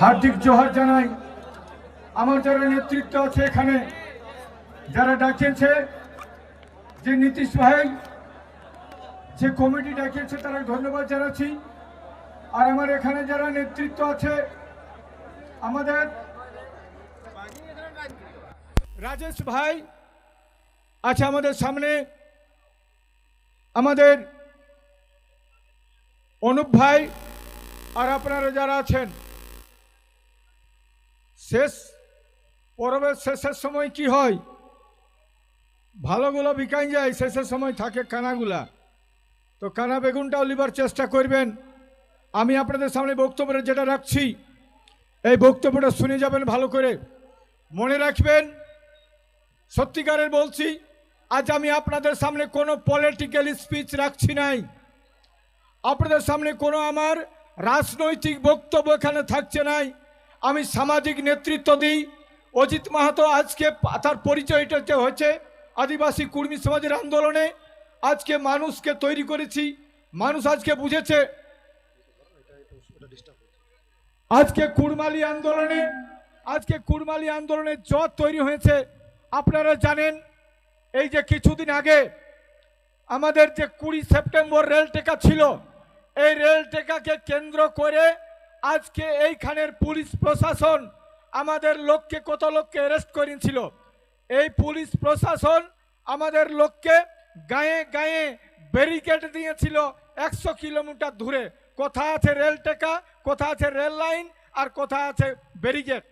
হার্দিক জোহার জানাই, আমার যারা নেতৃত্ব আছে এখানে, যারা ডাকিয়েছে, যে নীতিশ ভাই, যে কমিটি ডাকিয়েছে, তারা ধন্যবাদ জানাচ্ছি। আর আমার এখানে যারা নেতৃত্ব আছে, আমাদের রাজেশ ভাই আছে আমাদের সামনে। আমাদের অনুপ ভাই আর আপনারা যারা আছেন, শেষ, পরবের শেষের সময় কি হয়? ভালোগুলো বিকাই যায়, শেষের সময় থাকে কানাগুলা। তো কানা বেগুনটাও লিবার চেষ্টা করবেন। আমি আপনাদের সামনে বক্তব্যটা যেটা রাখছি, এই বক্তব্যটা শুনে যাবেন ভালো করে। মনে রাখবেন, সত্যিকারের বলছি, আজ আমি আপনাদের সামনে কোনো পলিটিক্যাল স্পিচ রাখছি নাই। আপনাদের সামনে কোনো আমার রাজনৈতিক বক্তব্য এখানে থাকছে নাই। আমি সামাজিক নেতৃত্ব দিই। অজিত মাহাতো আজকে তার পরিচয়টা যে হয়েছে, আদিবাসী কুর্মী সমাজের আন্দোলনে আজকে মানুষকে তৈরি করেছি। মানুষ আজকে বুঝেছে। আজকে কুড়মালি আন্দোলনে, আজকে কুড়মালি আন্দোলনে জট তৈরি হয়েছে। আপনারা জানেন, এই যে কিছুদিন আগে আমাদের যে কুড়ি সেপ্টেম্বর রেল টেকা ছিল এই রেল টেকাকে কেন্দ্র করে আজকে এইখানের পুলিশ প্রশাসন আমাদের লোককে কত লোককে অ্যারেস্ট করেছিল? এই পুলিশ প্রশাসন আমাদের লোককে গায়ে গায়ে ব্যারিকেড দিয়েছিল একশো কিলোমিটার দূরে। কোথা আছে রেল টেকা, কোথা আছে রেল লাইন, আর কোথা আছে ব্যারিকেড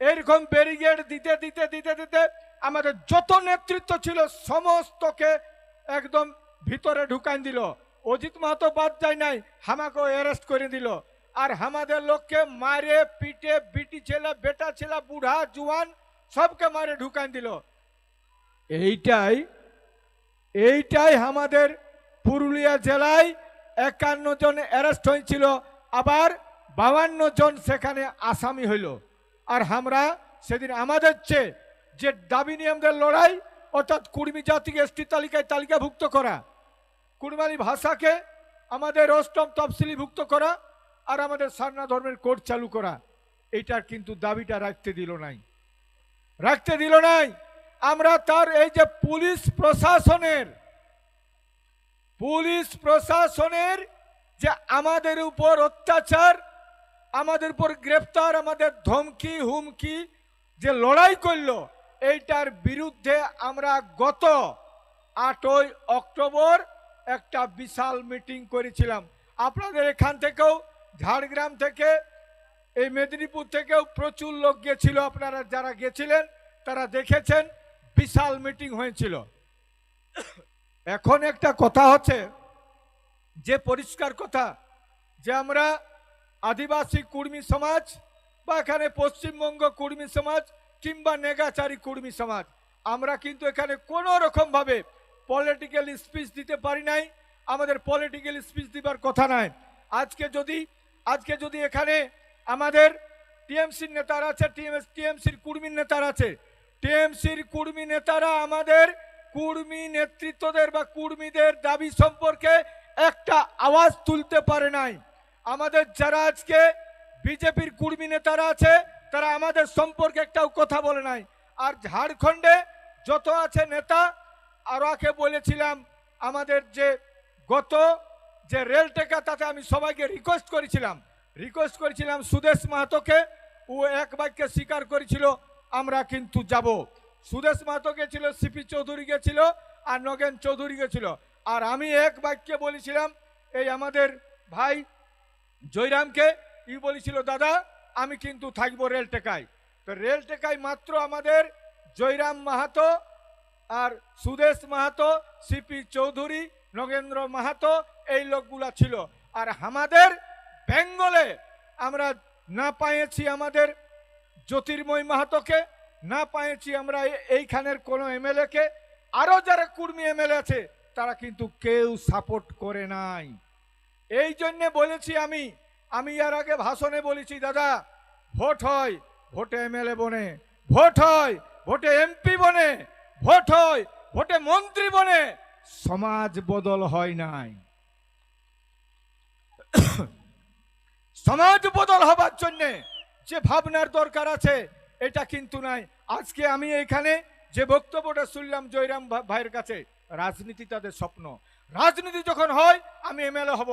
এরকম ব্যারিকেড দিতে দিতে দিতে দিতে আমাদের যত নেতৃত্ব ছিল, সমস্তকে একদম ভিতরে ঢুকান দিল। অজিত মাহাতো বাদ যায় নাই হামাকে অ্যারেস্ট করে দিল। আর আমাদের লোককে মারে, পিটে, বিটি ছেলে, বেটা ছেলে, বুড়া, জুয়ান, সবকে মারে ঢুকান দিল। এইটাই এইটাই আমাদের পুরুলিয়া জেলায় একান্ন জন অ্যারেস্ট হয়েছিল, আবার বাউান্ন জন সেখানে আসামি হইল। আর আমরা সেদিন আমাদের চেয়ে যে দাবি নিয়ে আমাদের লড়াই, অর্থাৎ কুর্মী জাতিকে এসটি তালিকায় তালিকাভুক্ত করা কুড়মালি ভাষাকে আমাদের অষ্টম তফসিলিভুক্ত করা আর আমাদের সারনা ধর্মের কোর্ট চালু করা। এইটার কিন্তু দাবিটা রাখতে দিল নাই। রাখতে দিল নাই। আমরা তার এই যে পুলিশ প্রশাসনের পুলিশ প্রশাসনের যে আমাদের উপর অত্যাচার, আমাদের উপর গ্রেপ্তার, আমাদের ধমকি, হুমকি যে লড়াই করল, এইটার বিরুদ্ধে আমরা গত আটই অক্টোবর একটা বিশাল মিটিং করেছিলাম। আপনাদের এখান থেকেও, ঝাড়গ্রাম থেকে, এই মেদিনীপুর থেকেও প্রচুর লোক গেছিল। আপনারা যারা গেছিলেন, তারা দেখেছেন, বিশাল মিটিং হয়েছিল। এখন একটা কথা হচ্ছে, যে পরিষ্কার কথা, যে আমরা আদিবাসী কুর্মী সমাজ বা এখানে পশ্চিমবঙ্গ কুর্মী সমাজ কিংবা নেগাচারী কুর্মী সমাজ, আমরা কিন্তু এখানে কোনো রকমভাবে পলিটিক্যাল স্পিচ দিতে পারি নাই, আমাদের পলিটিক্যাল স্পিচ দিবার কথা নাই। আজকে যদি আজকে যদি এখানে আমাদের টিএমসির নেতারা আছে, টিএমএস টিএমসির কুর্মীর নেতারা আছে টিএমসির কুর্মী নেতারা আমাদের কুর্মী নেতৃত্বদের বা কুর্মীদের দাবি সম্পর্কে একটা আওয়াজ তুলতে পারে নাই। আমাদের যারা আজকে বিজেপির কুর্মী নেতারা আছে, তারা আমাদের সম্পর্কে একটাও কথা বলে নাই। আর ঝাড়খণ্ডে যত আছে নেতা আরকে বলেছিলাম, আমাদের যে গত যে রেল টেকা, তাতে আমি সবাইকে রিকোয়েস্ট করেছিলাম। রিকোয়েস্ট করেছিলাম সুদেশ মাহাতোকে, ও এক বাক্যে স্বীকার করেছিল, আমরা কিন্তু যাব। সুদেশ মাহাতো গেছিল সিপি চৌধুরী গেছিল, আর নগেন চৌধুরী গেছিল। আর আমি এক বাক্যে বলেছিলাম, এই আমাদের ভাই জয়রামকে। ই বলেছিল, দাদা, আমি কিন্তু থাকব রেল টেকায়। তো রেল টেকায় মাত্র আমাদের জয়রাম মাহাতো আর সুদেশ মাহাতো সিপি চৌধুরী, নগেন্দ্র মাহাতো, এই লোকগুলা ছিল। আর আমাদের বেঙ্গলে আমরা না পাইছি আমাদের জ্যোতির্ময় মাহাতোকে, না পাইছি আমরা এইখানের কোনো এমএলএকে। আরও যারা কুর্মী এমএলএ আছে, তারা কিন্তু কেউ সাপোর্ট করে নাই। এই জন্যে বলেছি আমি আমি এর আগে ভাষণে বলেছি, দাদা, ভোট হয়, ভোটে এমএলএ বনে, ভোট হয়, ভোটে এমপি বনে। ভোট হয়, ভোটে মন্ত্রী বনে, সমাজ বদল হয় নাই। সমাজ বদল হবার জন্যে যে ভাবনার দরকার আছে, এটা কিন্তু নাই। আজকে আমি এখানে যে বক্তব্যটা শুনলাম জয়রাম ভাইয়ের কাছে, রাজনীতি তাদের স্বপ্ন। রাজনীতি যখন হয়, আমি এমএলএ হব।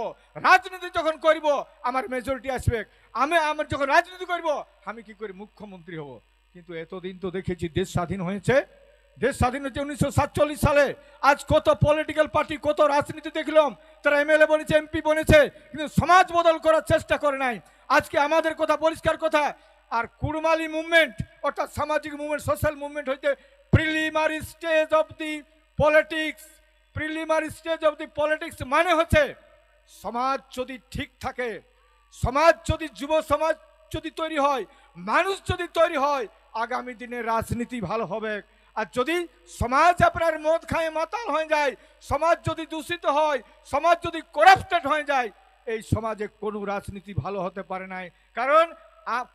রাজনীতি যখন করব, আমার মেজরিটি আসবে। আমি আমার যখন রাজনীতি করব, আমি কি করি মুখ্যমন্ত্রী হব? কিন্তু এতদিন তো দেখেছি, দেশ স্বাধীন হয়েছে। দেশ স্বাধীন হচ্ছে উনিশশো সাতচল্লিশ সালে। আজ কত পলিটিক্যাল পার্টি কত রাজনীতি দেখলাম, তারা এমএলএ বনেছে এমপি বনেছে, কিন্তু সমাজ বদল করার চেষ্টা করে নাই। আজকে আমাদের কথা পরিষ্কার কথা, আর কুড়মালি মুভমেন্ট অর্থাৎ সামাজিক মুভমেন্ট সোশ্যাল মুভমেন্ট হইতে preliminary stage of the politics preliminary stage of the politics মানে হচ্ছে, সমাজ যদি ঠিক থাকে, সমাজ যদি যুব সমাজ যদি তৈরি হয়, মানুষ যদি তৈরি হয়, আগামী দিনে রাজনীতি ভালো হবে। আর যদি সমাজ আপনার মদ খায়, মাতাল হয়ে যায়, সমাজ যদি দূষিত হয়, সমাজ যদি করাপ্টেড হয়ে যায়, এই সমাজে কোনো রাজনীতি ভালো হতে পারে নাই। কারণ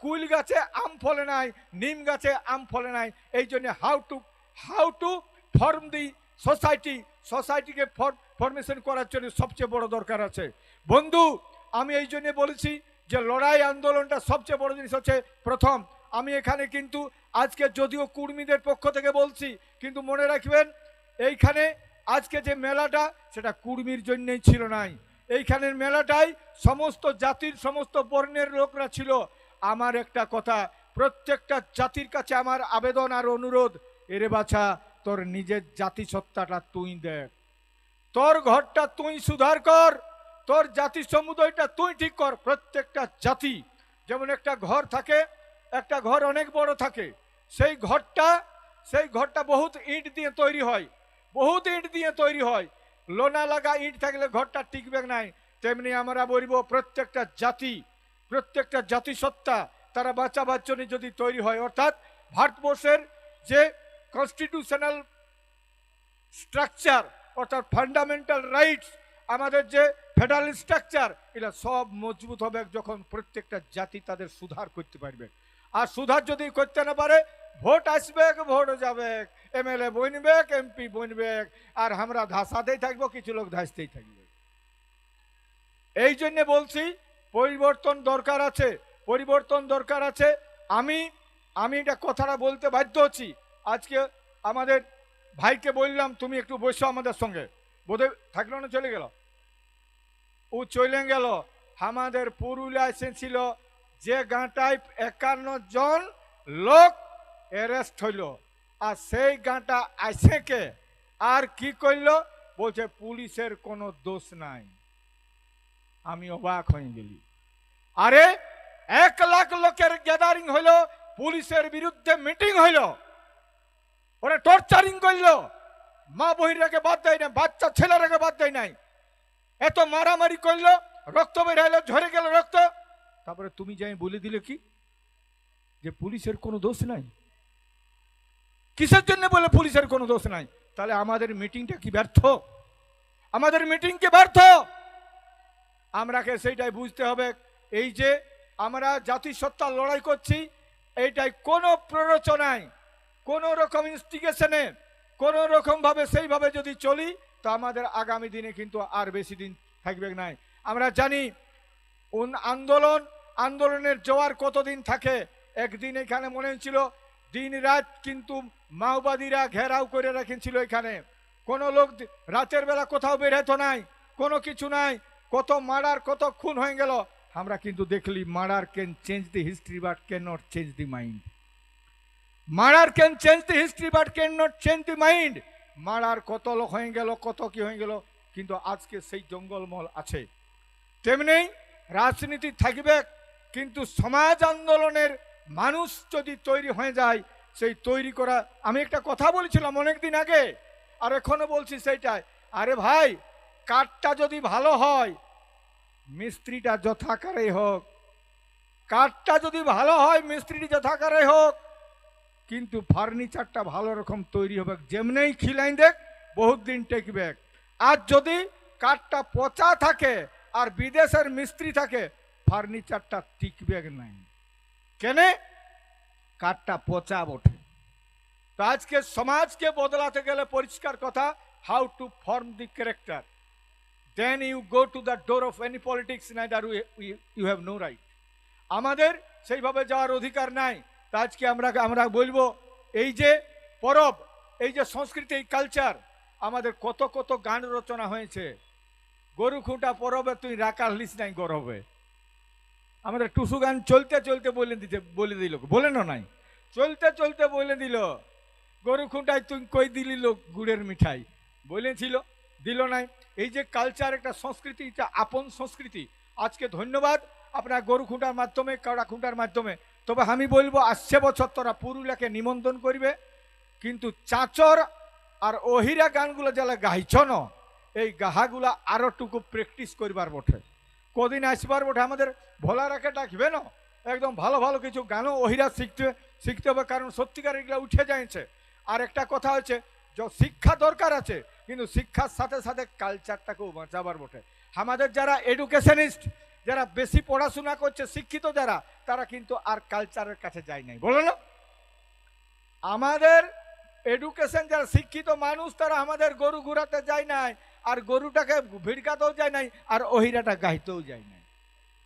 কুইল গাছে আম ফলে নাই, নিম গাছে আম ফলে নাই। এই জন্য how to how to form the society সোসাইটিকে ফরমেশন করার জন্য সবচেয়ে বড় দরকার আছে। বন্ধু, আমি এই জন্য বলেছি যে লড়াই আন্দোলনটা সবচেয়ে বড় জিনিস হচ্ছে প্রথম। আমি এখানে কিন্তু আজকে যদিও কুর্মীদের পক্ষ থেকে বলছি, কিন্তু মনে রাখবেন, এইখানে আজকে যে মেলাটা, সেটা কুর্মীর জন্যই ছিল নাই। এইখানের মেলাটাই সমস্ত জাতির, সমস্ত বর্ণের লোকরা ছিল। আমার একটা কথা, প্রত্যেকটা জাতির কাছে আমার আবেদন আর অনুরোধ, এরে বাছা, তোর নিজের জাতিসত্তাটা তুই দেখ। তোর ঘরটা তুই সুধার কর। তোর জাতি সমুদয়টা তুই ঠিক কর। প্রত্যেকটা জাতি, যেমন একটা ঘর থাকে, একটা ঘর অনেক বড় থাকে। সেই ঘরটা সেই ঘরটা বহুত ইট দিয়ে তৈরি হয়, বহুত ইট দিয়ে তৈরি হয়। লোনা লাগা ইট থাকলে ঘরটা টিকবে নাই তেমনি আমরা বলব প্রত্যেকটা জাতি, প্রত্যেকটা জাতিসত্তা তারা বাঁচাবার জন্য যদি তৈরি হয়। অর্থাৎ ভারতবর্ষের যে কনস্টিটিউশনাল স্ট্রাকচার অর্থাৎ ফান্ডামেন্টাল রাইটস আমাদের যে ফেডারেল স্ট্রাকচার এটা সব মজবুত হবে যখন প্রত্যেকটা জাতি তাদের সুধার করতে পারবে। আর সুধার যদি করতে না পারে, ভোট আসবে ভোট যাবে এমএলএ বনবে এমপি বনবে আর আমরা ধাসাতেই থাকব, কিছু লোক ধাসতেই থাকবে। এই জন্য বলছি, পরিবর্তন দরকার আছে, পরিবর্তন দরকার আছে। আমি আমি এটা কথাটা বলতে বাধ্য হচ্ছি। আজকে আমাদের ভাইকে বললাম, তুমি একটু বসো আমাদের সঙ্গে। বোধহয় থাকল না, চলে গেল? ও চলে গেল। আমাদের পুরুলিয়া এসেছিল যে গাঁটায় একান্ন জন লোক অ্যারেস্ট হইল, আর সেই গাঁটা আইসেকে আর কি করল বলছে, পুলিশের কোনো দোষ নাই। আমি অবাক হয়ে গেলি। আরে, এক লাখ লোকের গ্যাদারিং হইল, পুলিশের বিরুদ্ধে মিটিং হইল। ওরা টর্চারিং করল। মা বহিরাকে বাদ দেয় না বাচ্চা ছেলেরাকে বাদ দেয় নাই। এত মারামারি করল, রক্ত বের হলো ঝরে গেল রক্ত। তারপরে তুমি যাই বলে দিলে কি? যে পুলিশের কোনো দোষ নাই। কিসের জন্য বলে পুলিশের কোনো দোষ নাই? তাহলে আমাদের মিটিংটা কি ব্যর্থ? আমাদের মিটিং কি ব্যর্থ? আমরাকে সেইটাই বুঝতে হবে। এই যে আমরা জাতিসত্তার লড়াই করছি, এইটাই কোনো প্ররোচনায়, কোনো রকম ইনস্টিগেশনে কোনো রকমভাবে সেইভাবে যদি চলি, তো আমাদের আগামী দিনে কিন্তু আর বেশি দিন থাকবে নাই। আমরা জানি আন্দোলন আন্দোলনের জোয়ার কতদিন থাকে? একদিন এখানে মনে হচ্ছিল দিন রাত কিন্তু মাওবাদীরা ঘেরাও করে রেখেছিল এখানে। কোনো লোক রাতের বেলা কোথাও বের হতো নাই, কোনো কিছু নাই, কত মার্ডার কত খুন হয়ে গেল। আমরা কিন্তু দেখলি murder can change the history but can not change the mind murder can change the history but can not change the mind murder কত লোক হয়ে গেল, কত কি হয়ে গেল, কিন্তু আজকে সেই জঙ্গলমহল আছে। তেমনি রাজনীতি থাকবে কিন্তু সমাজ আন্দোলনের মানুষ যদি তৈরি হয়ে যায়, সেই তৈরি করা, আমি একটা কথা বলেছিলাম অনেক দিন আগে, আর এখনও বলছি সেইটাই। আরে ভাই, কাঠটা যদি ভালো হয়, মিস্ত্রিটা যথাকারে হোক। কাঠটা যদি ভালো হয়, মিস্ত্রিটি যথাকারে হোক। কিন্তু ফার্নিচারটা ভালো রকম তৈরি হবে যেমনেই খিলাইন দেখ, বহুত দিন টেকবে আর যদি কাঠটা পচা থাকে, আর বিদেশের মিস্ত্রি থাকে ফার্নিচারটা টিকবে নাই। কেনে? কাঠটা পচা বটে। তো আজকে সমাজকে বদলাতে গেলে পরিষ্কার কথা how to form the character then you go to the door of any politics neither you have no right আমাদের সেইভাবে যাওয়ার অধিকার নাই। তা আজকে আমরা আমরা বলব, এই যে পরব, এই যে সংস্কৃতি, এই কালচার আমাদের কত কত গান রচনা হয়েছে। গরু খুঁটা পরবে, তুই রাকার লিস নাই গরবে। আমাদের টুসু গান চলতে চলতে বলে দিতে, বলে দিল। বলে না নাই। চলতে চলতে বলে দিল, গরু খুঁটায় তুই কই দিলি লোক গুড়ের মিঠাই? বলেছিল, দিল নাই। এই যে কালচার একটা সংস্কৃতি, এটা আপন সংস্কৃতি। আজকে ধন্যবাদ আপনার গরু খুঁটার মাধ্যমে, কাড়া খুঁটার মাধ্যমে। তবে আমি বলব, আসছে বছর তোরা পুরুলিয়াকে নিমন্ত্রণ করবে। কিন্তু চাচর আর ওহিরা গানগুলো যারা গাইছ ন, এই গাহাগুলা আরও টুকু প্র্যাকটিস করবার বটে। কদিন আসবার বটে, আমাদের ভোলা রাখে ডাকবে না? একদম ভালো ভালো কিছু গানও ওহিরা শিখতে শিখতে হবে, কারণ সত্যিকার এগুলো উঠে যাচ্ছে আর একটা কথা হচ্ছে শিক্ষা দরকার আছে, কিন্তু শিক্ষার সাথে সাথে কালচারটাকেও বাঁচাবার বটে। আমাদের যারা এডুকেশনিস্ট যারা বেশি পড়াশোনা করছে, শিক্ষিত যারা, তারা কিন্তু আর কালচারের কাছে যায় নাই। বলো না? আমাদের এডুকেশন যারা শিক্ষিত মানুষ, তারা আমাদের গরু ঘুরাতে যায় নাই। আর গরুটাকে ভিড়কাতেও যায় নাই, আর ওহিরাটা গাইতেও যায় নাই।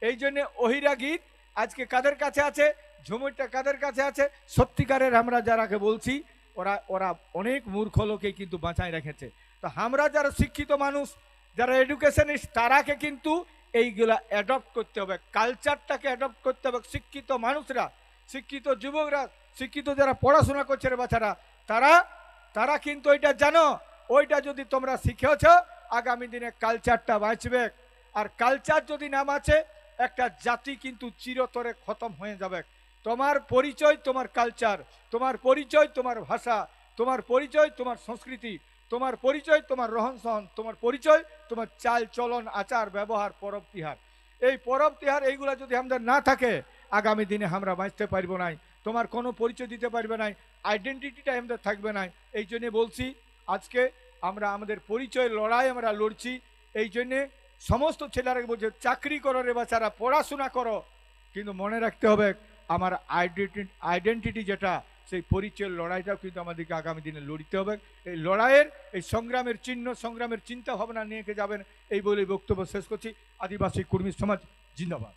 এই জন্যে ওহিরা গীত আজকে কাদের কাছে আছে? ঝুমুরটা কাদের কাছে আছে? সত্যিকারের আমরা যারাকে বলছি, ওরা ওরা অনেক মূর্খ লোকে কিন্তু বাঁচায় রেখেছে। তো আমরা যারা শিক্ষিত মানুষ, যারা এডুকেশনিস্ট, তারাকে কিন্তু এইগুলা অ্যাডপ্ট করতে হবে। কালচারটাকে অ্যাডপ্ট করতে হবে। শিক্ষিত মানুষরা, শিক্ষিত যুবকরা, শিক্ষিত যারা পড়াশোনা করছে রে বাচ্চারা, তারা তারা কিন্তু এটা জানো। ওইটা যদি তোমরা শিখেছ, আগামী দিনে কালচারটা বাঁচবে। আর কালচার যদি নাম আছে একটা জাতি কিন্তু চিরতরে খতম হয়ে যাবে। তোমার পরিচয় তোমার কালচার তোমার পরিচয় তোমার ভাষা, তোমার পরিচয় তোমার সংস্কৃতি, তোমার পরিচয় তোমার রহন সহন, তোমার পরিচয় তোমার চাল, চলন, আচার, ব্যবহার, পরব তিহার। এই পরব তিহার, এইগুলা যদি আমাদের না থাকে, আগামী দিনে আমরা বাঁচতে পারব নাই। তোমার কোনো পরিচয় দিতে পারবে নাই আইডেন্টিটিটা আমাদের থাকবে না এই জন্যে বলছি, আজকে আমরা আমাদের পরিচয়, লড়াই আমরা লড়ছি। এই জন্যে সমস্ত ছেলেরা বলছে, চাকরি করো রে বাচ্চারা, পড়াশোনা করো। কিন্তু মনে রাখতে হবে, আমার আইডেন্টি, আইডেন্টিটি যেটা, সেই পরিচয়ের লড়াইটাও কিন্তু আমাদেরকে আগামী দিনে লড়তে হবে। এই লড়াইয়ের, এই সংগ্রামের চিহ্ন, সংগ্রামের চিন্তা ভাবনা নিয়ে যাবেন, এই বলে বক্তব্য শেষ করছি। আদিবাসী কর্মী সমাজ, জিন্দাবাদ।